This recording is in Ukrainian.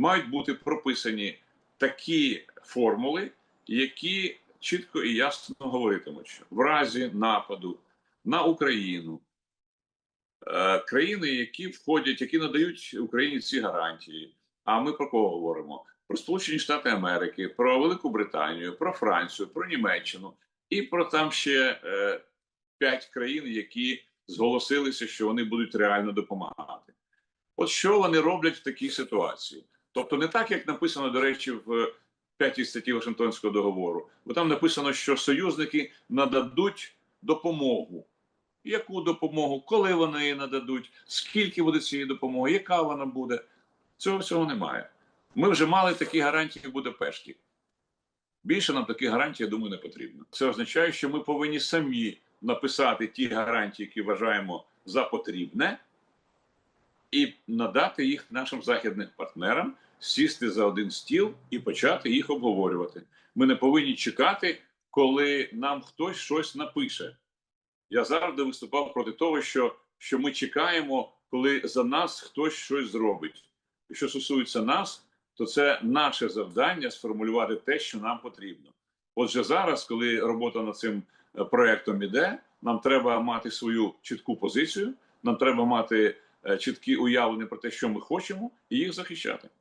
мають бути прописані такі формули, які чітко і ясно говоритимуть, що в разі нападу на Україну е, країни, які входять, які надають Україні ці гарантії. А ми про кого говоримо? Про Сполучені Штати Америки, про Велику Британію, про Францію, про Німеччину і про там ще е, п'ять країн, які зголосилися, що вони будуть реально допомагати. От що вони роблять в такій ситуації? Тобто, не так, як написано, до речі, в п'ятій статті Вашингтонського договору, бо там написано, що союзники нададуть допомогу. Яку допомогу, коли вони її нададуть, скільки буде цієї допомоги, яка вона буде? Цього всього немає. Ми вже мали такі гарантії в Будапешті. Більше нам таких гарантій, я думаю, не потрібно. Це означає, що ми повинні самі написати ті гарантії, які вважаємо за потрібне, і надати їх нашим західним партнерам, сісти за один стіл і почати їх обговорювати. Ми не повинні чекати, коли нам хтось щось напише. Я завжди виступав проти того, що, що ми чекаємо, коли за нас хтось щось зробить. І що стосується нас, то це наше завдання сформулювати те, що нам потрібно. Отже, зараз, коли робота над цим е, проектом іде, нам треба мати свою чітку позицію, нам треба мати е, чіткі уявлення про те, що ми хочемо, і їх захищати.